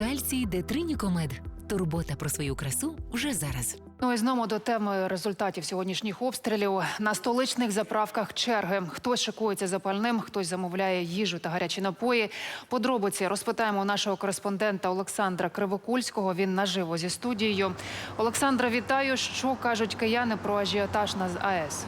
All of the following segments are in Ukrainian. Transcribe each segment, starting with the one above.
Кальцій Детринікомед. Турбота про свою красу вже зараз. Ну і знову до теми результатів сьогоднішніх обстрілів. На столичних заправках черги. Хтось шикується запальним, хтось замовляє їжу та гарячі напої. Подробиці розпитаємо у нашого кореспондента Олександра Кривокульського. Він наживо зі студією. Олександра, вітаю. Що кажуть кияни про ажіотаж на АЕС?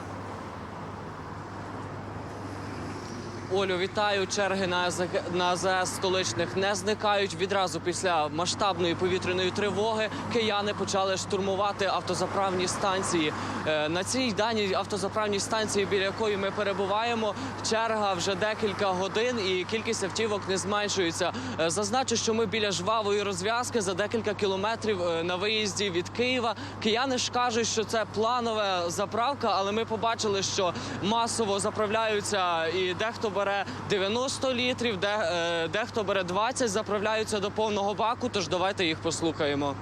Олю, вітаю. Черги на на АЗС столичних не зникають. Відразу після масштабної повітряної тривоги кияни почали штурмувати автозаправні станції. Е, На цій даній автозаправній станції, біля якої ми перебуваємо, черга вже декілька годин і кількість автівок не зменшується. Е, Зазначу, що ми біля жвавої розв'язки за декілька кілометрів е, на виїзді від Києва. Кияни ж кажуть, що це планова заправка, але ми побачили, що масово заправляються і дехто бере 90 літрів, де, е, дехто бере 20, заправляються до повного баку. Тож давайте їх послухаємо.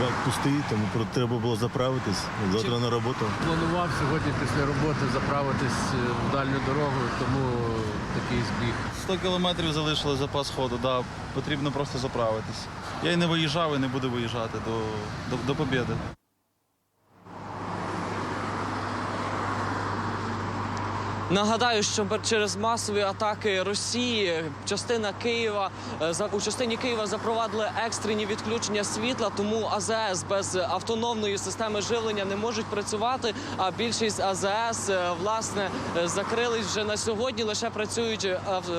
Бак пустий, тому треба було заправитись. Завтра на роботу. Планував сьогодні після роботи заправитись е, в дальню дорогу, тому такий збіг. 100 кілометрів залишили запас ходу, да, потрібно просто заправитись. Я й не виїжджав і не буду виїжджати до, до, до побєди. Нагадаю, що через масові атаки Росії частина Києва е, у частині Києва запровадили екстрені відключення світла, тому АЗС без автономної системи живлення не можуть працювати. А більшість АЗС е, власне е, закрились вже на сьогодні. Лише працюють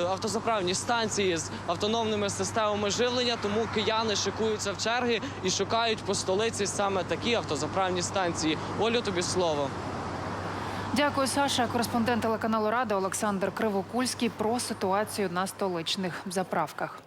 автозаправні станції з автономними системами живлення. Тому кияни шикуються в черги і шукають по столиці саме такі автозаправні станції. Олю, тобі слово. Дякую, Саша. Кореспондент телеканалу Рада Олександр Кривокульський про ситуацію на столичних заправках.